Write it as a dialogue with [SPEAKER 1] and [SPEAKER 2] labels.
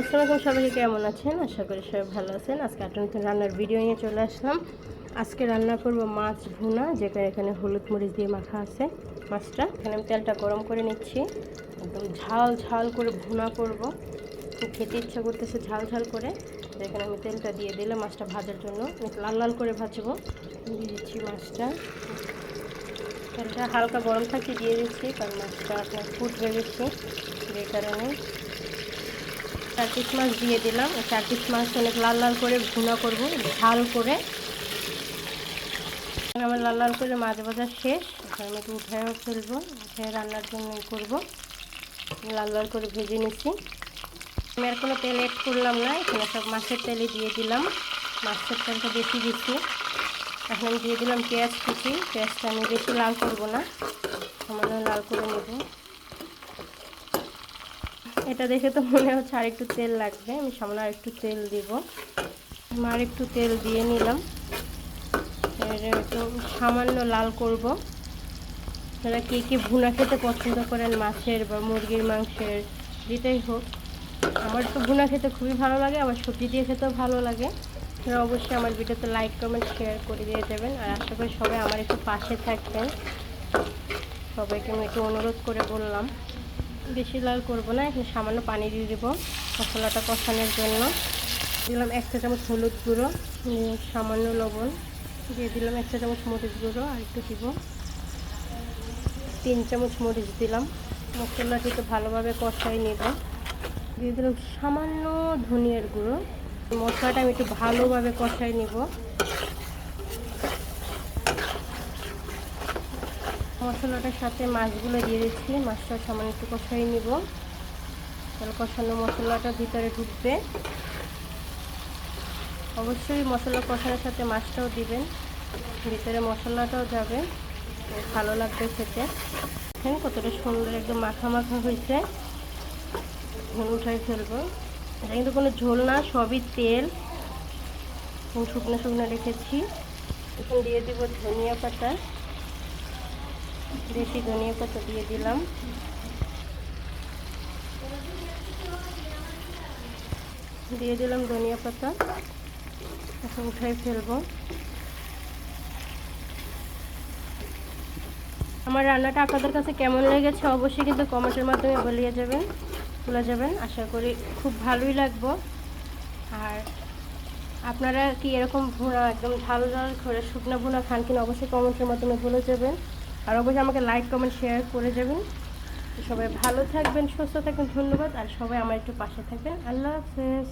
[SPEAKER 1] আসসালামাইকুম সবাই কেমন আছেন? আশা করি সবাই ভালো আছেন। আজকে একটা নতুন রান্নার ভিডিও নিয়ে চলে আসলাম। আজকে রান্না করব মাছ ভুনা যেটা এখানে হলুদ মরিচ দিয়ে মাখা আছে মাছটা। এখানে আমি তেলটা গরম করে নিচ্ছি। একদম ঝাল ঝাল করে ভুনা করব। খুব খেতে ইচ্ছা করতেছে ঝাল ঝাল করে। এখানে আমি তেলটা দিয়ে দিলাম মাছটা ভাজার জন্য। লাল লাল করে ভাজবো। দিয়ে দিচ্ছি মাছটা। তেলটা হালকা গরম থাকতে দিয়ে দিচ্ছি, কারণ মাছটা আপনার ফুট হয়ে যে কারণে চার মাছ দিয়ে দিলাম। চার মাছ অনেক লাল লাল করে ভুনা করব, ঝাল করে। আমার লাল লাল করে মাছ ভাজা শেষ। আমি একটু উঠায়ও ফেলব উঠে রান্নার জন্য করব। লাল লাল করে ভেজে নিচ্ছি আমি আর কোনো তেল এড করলাম না, এখানে সব মাছের তেলে দিয়ে দিলাম। মাছের তেলটা বেশি দিচ্ছি এখন আমি দিয়ে দিলাম পেঁয়াজ কুচি। পেঁয়াজটা আমি বেশি লাল করব না। সামান্য লাল করে নেব। এটা দেখে তো মনে হচ্ছে আর একটু তেল লাগবে। আমি সামনে আর একটু তেল দিব। আর একটু তেল দিয়ে নিলাম। একটু সামান্য লাল করব। যারা কে কে ভুনা খেতে পছন্দ করেন, মাছের বা মুরগির, মাংসের, যেটাই হোক, আমার তো ভুনা খেতে খুবই ভালো লাগে, আবার সবজি দিয়ে খেতেও ভালো লাগে। আপনারা অবশ্যই আমার ভিডিওতে লাইক কমেন্ট শেয়ার করে দিয়ে যাবেন। আর আশা করি সবাই আমার একটু পাশে থাকবেন। সবাইকে আমি একটু অনুরোধ করে বললাম। বেশি লাল করব না, এখানে সামান্য পানি দিয়ে দেবো মশলাটা কষানোর জন্য। দিলাম এক চা চামচ হলুদ গুঁড়ো সামান্য লবণ। দিয়ে দিলাম এক চা চামচ মরিচ গুঁড়ো আর একটু দিব। তিন চামচ মরিচ দিলাম। মশলাটিকে ভালোভাবে কষাই নেব। দিয়ে দিলাম সামান্য ধনিয়ার গুঁড়ো। মশলাটা আমি একটু ভালোভাবে কষাই নেব। মশলাটার সাথে মাছগুলো দিয়ে দিচ্ছি। মাছটা সামান্য একটু কষাই নিব। তাহলে কষানো মশলাটা ভিতরে ঢুকবে। অবশ্যই মশলা কষানোর সাথে মাছটাও দিবেন। ভিতরে মশলাটাও যাবে। ভালো লাগবে খেতে। দেখেন কতটা সুন্দর একদম মাখা মাখা হয়েছে। এখন উঠাই ফেলব। এটা কিন্তু কোনো ঝোল না, সবই তেল। শুকনো শুকনো রেখেছি। এখন দিয়ে দিব ধনিয়া পাতা। দেশি ধনিয়া পাতা দিয়ে দিলাম। দিয়ে দিলাম ধনিয়া পাতা। এখন উঠাই ফেলব। আমার রান্নাটা আপনাদের কাছে কেমন লেগেছে অবশ্যই কিন্তু কমেন্টের মাধ্যমে বলিয়ে যাবেন, বলে যাবেন। আশা করি খুব ভালোই লাগবো। আর আপনারা কি এরকম ভুনা, একদম ঝাল ঝাল করে শুকনো ভুনা খান কিনা অবশ্যই কমেন্টের মাধ্যমে বলে যাবেন। আর অবশ্যই আমাকে লাইক কমেন্ট শেয়ার করে যাবেন। সবাই ভালো থাকবেন, সুস্থ থাকবেন, ধন্যবাদ। আর সবাই আমার একটু পাশে থাকবেন। আল্লাহ হাফেজ।